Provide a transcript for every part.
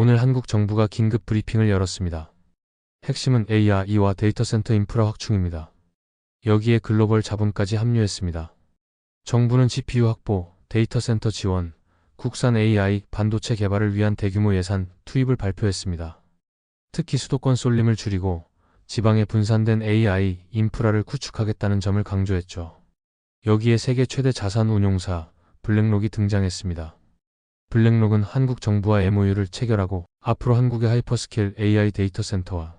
오늘 한국 정부가 긴급 브리핑을 열었습니다. 핵심은 AI와 데이터 센터 인프라 확충입니다. 여기에 글로벌 자본까지 합류했습니다. 정부는 GPU 확보, 데이터 센터 지원, 국산 AI 반도체 개발을 위한 대규모 예산 투입을 발표했습니다. 특히 수도권 쏠림을 줄이고 지방에 분산된 AI 인프라를 구축하겠다는 점을 강조했죠. 여기에 세계 최대 자산 운용사 블랙록이 등장했습니다. 블랙록은 한국 정부와 MOU를 체결하고 앞으로 한국의 하이퍼스케일 AI 데이터 센터와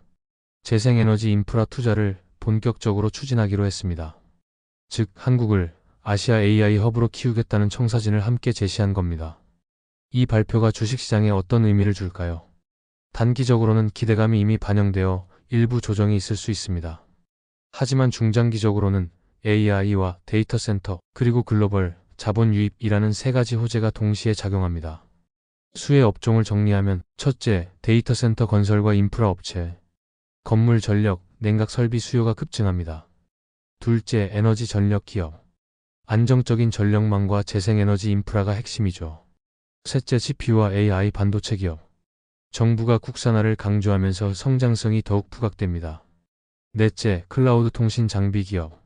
재생에너지 인프라 투자를 본격적으로 추진하기로 했습니다. 즉, 한국을 아시아 AI 허브로 키우겠다는 청사진을 함께 제시한 겁니다. 이 발표가 주식시장에 어떤 의미를 줄까요? 단기적으로는 기대감이 이미 반영되어 일부 조정이 있을 수 있습니다. 하지만 중장기적으로는 AI와 데이터 센터, 그리고 글로벌 자본 유입이라는 세 가지 호재가 동시에 작용합니다. 수혜 업종을 정리하면 첫째, 데이터 센터 건설과 인프라 업체, 건물 전력, 냉각 설비 수요가 급증합니다. 둘째, 에너지 전력 기업. 안정적인 전력망과 재생에너지 인프라가 핵심이죠. 셋째, GPU와 AI 반도체 기업. 정부가 국산화를 강조하면서 성장성이 더욱 부각됩니다. 넷째, 클라우드 통신 장비 기업.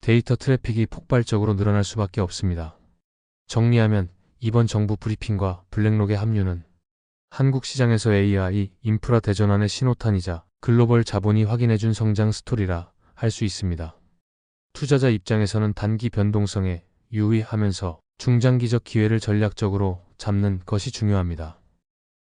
데이터 트래픽이 폭발적으로 늘어날 수밖에 없습니다. 정리하면 이번 정부 브리핑과 블랙록의 합류는 한국 시장에서 AI 인프라 대전환의 신호탄이자 글로벌 자본이 확인해준 성장 스토리라 할 수 있습니다. 투자자 입장에서는 단기 변동성에 유의하면서 중장기적 기회를 전략적으로 잡는 것이 중요합니다.